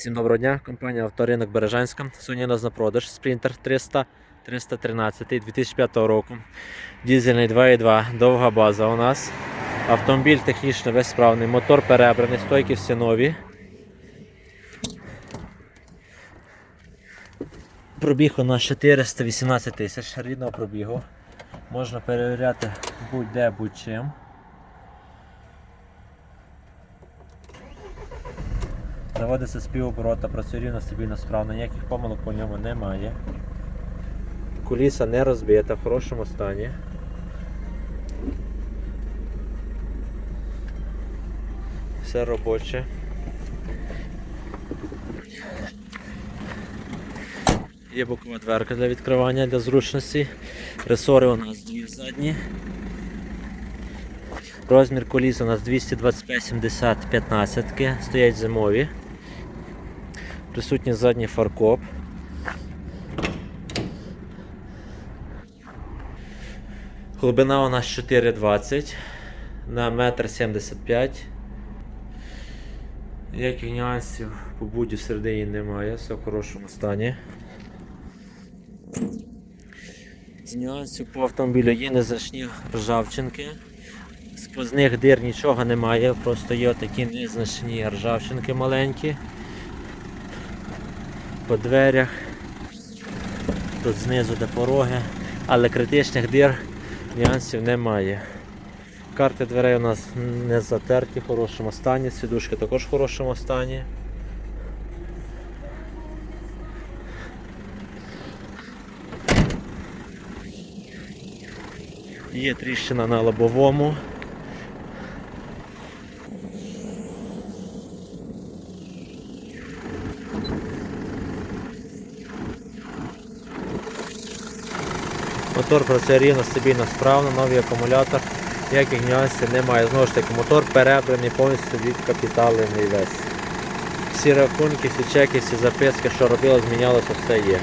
Всім доброго дня, компанія Авторинок Бережанська. Сьогодні у нас на продаж Sprinter 300 313 2005 року. Дізельний 2.2, довга база у нас. Автомобіль технічно весь справний, мотор перебраний, стойки всі нові. Пробіг у нас 418 тисяч рідного пробігу. Можна перевіряти будь-де, будь-чим. Заводиться з півоборота, працює рівно стабільно справно, ніяких помилок по ньому немає. Куліса не розбита, в хорошому стані. Все робоче. Є бокова дверка для відкривання для зручності. Ресори у нас дві задні. Розмір коліс у нас 225-70 15 стоять зимові. Присутній задній фаркоп. Глибина у нас 4,20 на 1,75 м. Ніяких нюансів по буді всередині немає, все в хорошому стані. З нюансів по автомобілю є незначні ржавчинки. Сквозних дир нічого немає, просто є такі незначні ржавчинки маленькі. По дверях, тут знизу де пороги, але критичних дир нюансів немає. Карти дверей у нас не затерті, в хорошому стані, сідушки також в хорошому стані. Є тріщина на лобовому. Мотор працює рівно, стабільно, справно, новий акумулятор, ніяких нюансів немає. Знову ж таки, мотор перебраний, повністю від відкапіталений весь. Всі рахунки, всі чеки, всі записки, що робилось, змінялося, все є.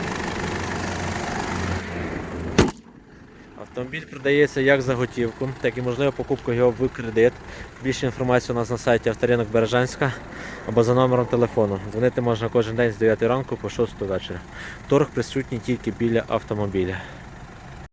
Автомобіль продається як за готівку, так і можливо покупка його в кредит. Більше інформації у нас на сайті Авторинок Бережанська або за номером телефону. Дзвонити можна кожен день з 9 ранку по 6 вечора. Торг присутній тільки біля автомобіля.